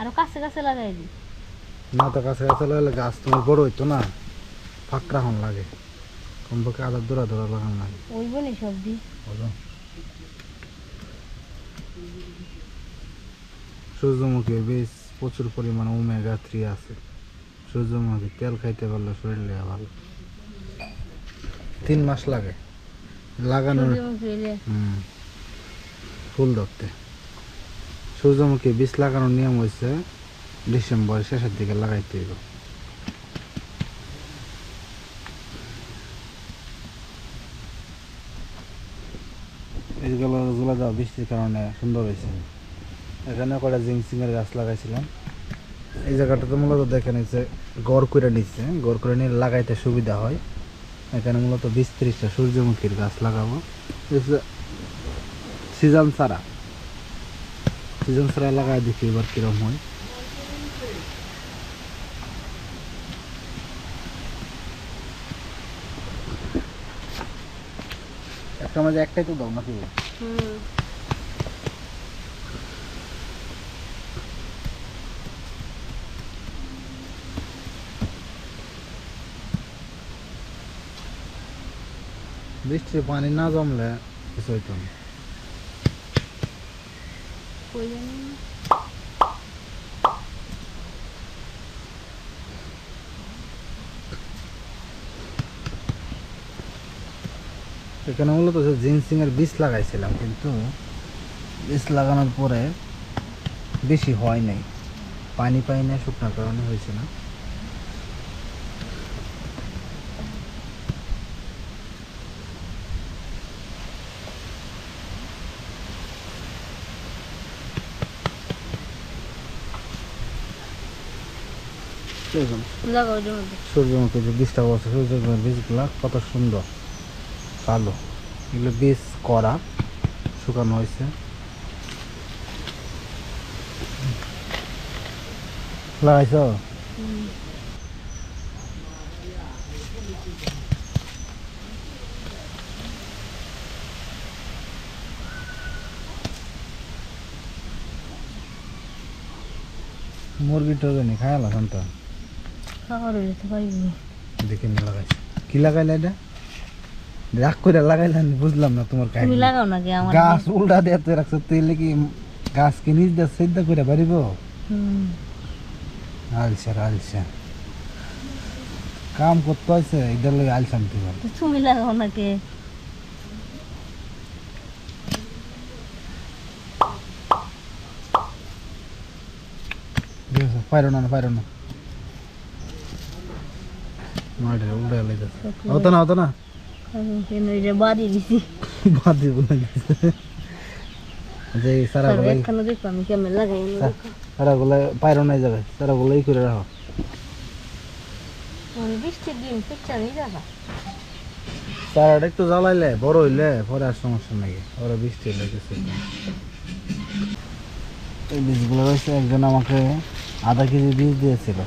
আরও কাছে কাছে লাগাই না তো কাছে কাছে লাগালে গাছ তোমার বড় হইতো না। ফাঁকরা হন লাগে। কমপক্ষে আদার দৌড়া দৌড়া লাগান লাগে। ওই সূর্যমুখী বেশ প্রচুর পরিমাণে ওমেগা থ্রি আছে। সূর্যমুখী তেল খাইতে পারলে শরীরে ভালো। তিন মাস লাগে। লাগানোর হুম। ফুল ধরতে। সূর্যমুখী বীজ লাগানোর নিয়ম হয়েছে ডিসেম্বর শেষের দিকে লাগাইতে হইব। এইগুলো গুলো দেওয়া বৃষ্টির কারণে সুন্দর হয়েছে এখানে কটা জিংসিংয়ের গাছ লাগাইছিলাম। এই জায়গাটাতে মূলত দেখে নিচ্ছে গড় করে নিচ্ছে। গড় করে নিয়ে লাগাইতে সুবিধা হয়। এখানে মূলত বিশ ত্রিশটা সূর্যমুখীর গাছ লাগাবো। সিজন ছাড়া সিজন ছাড়া লাগাই দেখি এবার কিরম হয়। একটা মাঝে একটাই তো দাও নাকি? হুম। বৃষ্টির পানি না জমলে কিছু হইতো না। কই এখানে মূলত এর বীজ লাগাইছিলাম, কিন্তু বীজ লাগানোর পরে বেশি হয় নাই। পানি পাই না শুকনার কারণে হয়েছে না। সূর্যমুখী যে বীজটা বলছে সূর্যমুখীর বীজগুলো কত সুন্দর। কালো। এগুলো বীজ করা শুকানো হয়েছে। লাগাইছ? হুম। মুরগিটা জানি খায়ালা শান্ত। পারিব দেখে নিয়ে লাগাইছে। কি লাগাইলে এটা? রাগ করে লাগাইলেন বুঝলাম না তোমার কাহিনী। লাগাও নাকি আমার গাছ উল্টা দিয়ে রাখছো তুই কি গাছকে নিজ দিয়ে সিদ্ধ করে পারিব আলসা আলসা। কাম করতে হয়েছে এদের লোক আলসাম তুই তো তুমি লাগাও নাকি ঠিক আছে পাইরো না পাইরো না। মাঠে উল্টা লাইতেছে। হতো না হতো না? কেন এটা বাদি দিছি। বাদ দিব যে সারা তারপর গুলাই দেখো আমি কেমন লাগাই সারা গুলাই পাইরো নাই যাবে সারা গুলাই করে রাখো। বৃষ্টির দিন পিকচার যাবা সারাটা একটু জ্বালাইলে বড় হইলে পরে আর সমস্যা নাই। ওরা বৃষ্টি কিছু। এই বীজগুলো রয়েছে একজন আমাকে আধা কেজি বীজ দিয়েছিল।